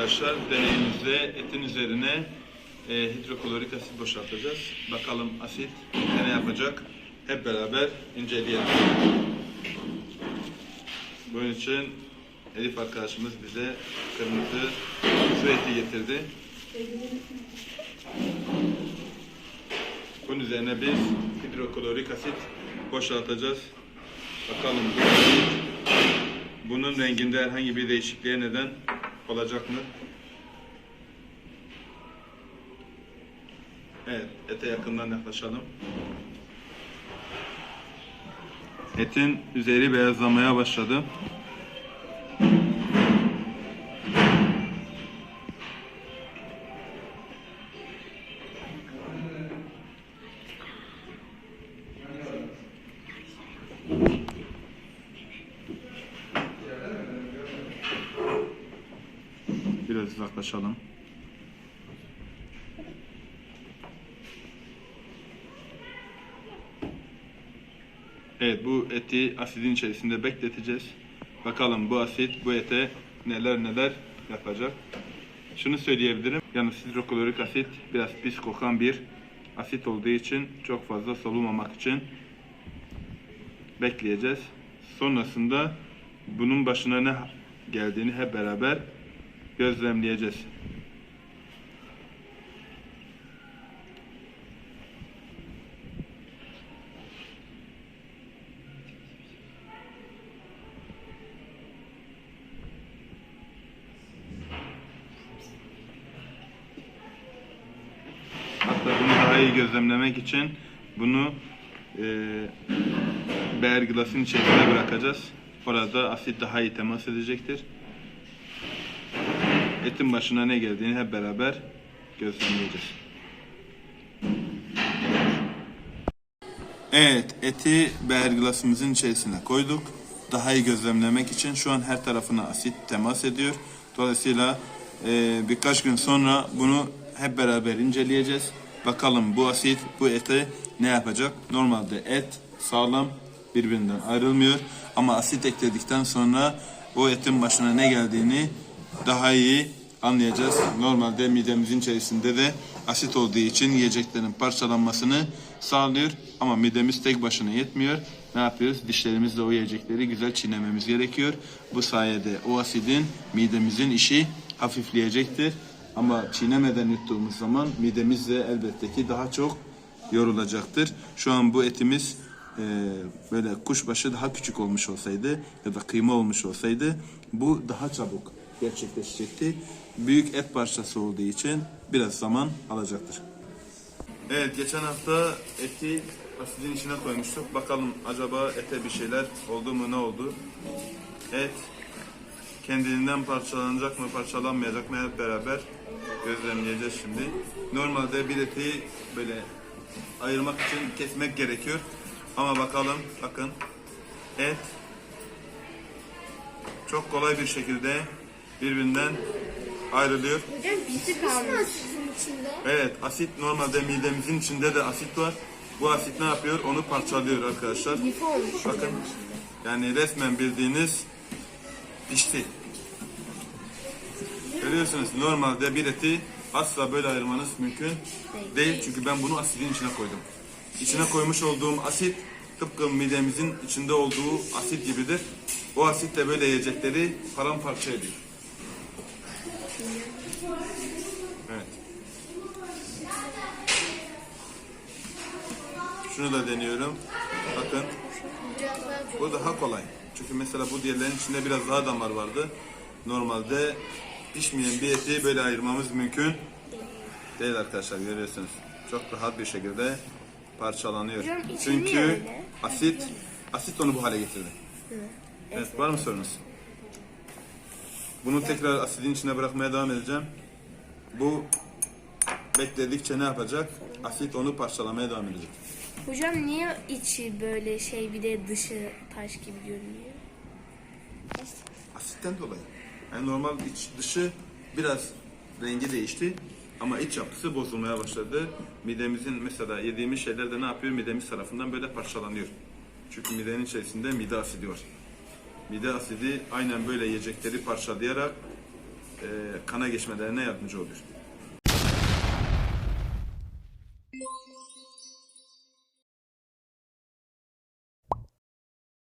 arkadaşlar deneyimizde etin üzerine e, hidroklorik asit boşaltacağız. Bakalım asit ne yapacak? Hep beraber inceleyelim. Bunun için Elif arkadaşımız bize kırmızı su eti getirdi. Bunun üzerine biz hidroklorik asit boşaltacağız. Bakalım bu asit bunun renginde herhangi bir değişikliğe neden olacak mı? Evet, ete yakından yaklaşalım. Etin üzeri beyazlamaya başladı. Biraz uzaklaşalım. Evet bu eti asidin içerisinde bekleteceğiz. Bakalım bu asit bu ete neler neler yapacak. Şunu söyleyebilirim. Yani hidroklorik asit biraz pis kokan bir asit olduğu için çok fazla solumamak için bekleyeceğiz. Sonrasında bunun başına ne geldiğini hep beraber gözlemleyeceğiz. Hatta bunu daha iyi gözlemlemek için bunu e, bear glass'ın içerisine bırakacağız. Orada asit daha iyi temas edecektir. Etin başına ne geldiğini hep beraber gözlemleyeceğiz. Evet, eti bear glass'ımızın içerisine koyduk. Daha iyi gözlemlemek için şu an her tarafına asit temas ediyor. Dolayısıyla e, birkaç gün sonra bunu hep beraber inceleyeceğiz. Bakalım bu asit bu ete ne yapacak? Normalde et sağlam birbirinden ayrılmıyor. Ama asit ekledikten sonra o etin başına ne geldiğini daha iyi anlayacağız. Normalde midemizin içerisinde de asit olduğu için yiyeceklerin parçalanmasını sağlıyor. Ama midemiz tek başına yetmiyor. Ne yapıyoruz? Dişlerimizle o yiyecekleri güzel çiğnememiz gerekiyor. Bu sayede o asidin midemizin işi hafifleyecektir. Ama çiğnemeden yuttuğumuz zaman midemiz de elbette ki daha çok yorulacaktır. Şu an bu etimiz e, böyle kuşbaşı daha küçük olmuş olsaydı ya da kıyma olmuş olsaydı bu daha çabuk gerçekleşecekti. Büyük et parçası olduğu için biraz zaman alacaktır. Evet geçen hafta eti asidin içine koymuştuk. Bakalım acaba ete bir şeyler oldu mu ne oldu? Et kendiliğinden parçalanacak mı parçalanmayacak mı hep beraber gözlemleyeceğiz şimdi. Normalde bir eti böyle ayırmak için kesmek gerekiyor. Ama bakalım bakın et çok kolay bir şekilde birbirinden ayrılıyor. Hocam bizi kalmış. Evet asit normalde midemizin içinde de asit var. Bu asit ne yapıyor? Onu parçalıyor arkadaşlar. Bakın yani resmen bildiğiniz pişti. Görüyorsunuz normalde bir eti asla böyle ayırmanız mümkün değil. Çünkü ben bunu asidin içine koydum. İçine koymuş olduğum asit tıpkı midemizin içinde olduğu asit gibidir. O asit de böyle yiyecekleri paramparça ediyor. Evet. Şunu da deniyorum. Bakın. Bu daha kolay. Çünkü mesela bu diğerlerin içinde biraz daha damar vardı. Normalde pişmeyen bir eti böyle ayırmamız mümkün değil arkadaşlar görüyorsunuz. Çok rahat bir şekilde parçalanıyor. Çünkü asit asit onu bu hale getirdi. Evet var mı sorunuz? Bunu tekrar asidin içine bırakmaya devam edeceğim. Bu bekledikçe ne yapacak? Asit onu parçalamaya devam edecek. Hocam niye içi böyle şey bir de dışı taş gibi görünüyor? Asitten dolayı. Yani normal iç dışı biraz rengi değişti ama iç yapısı bozulmaya başladı. Midemizin mesela yediğimiz şeyler de ne yapıyor? Midemiz tarafından böyle parçalanıyor. Çünkü midenin içerisinde mide asidi var. Mide asidi aynen böyle yiyecekleri parçalayarak kana geçmelerine yardımcı oluyor.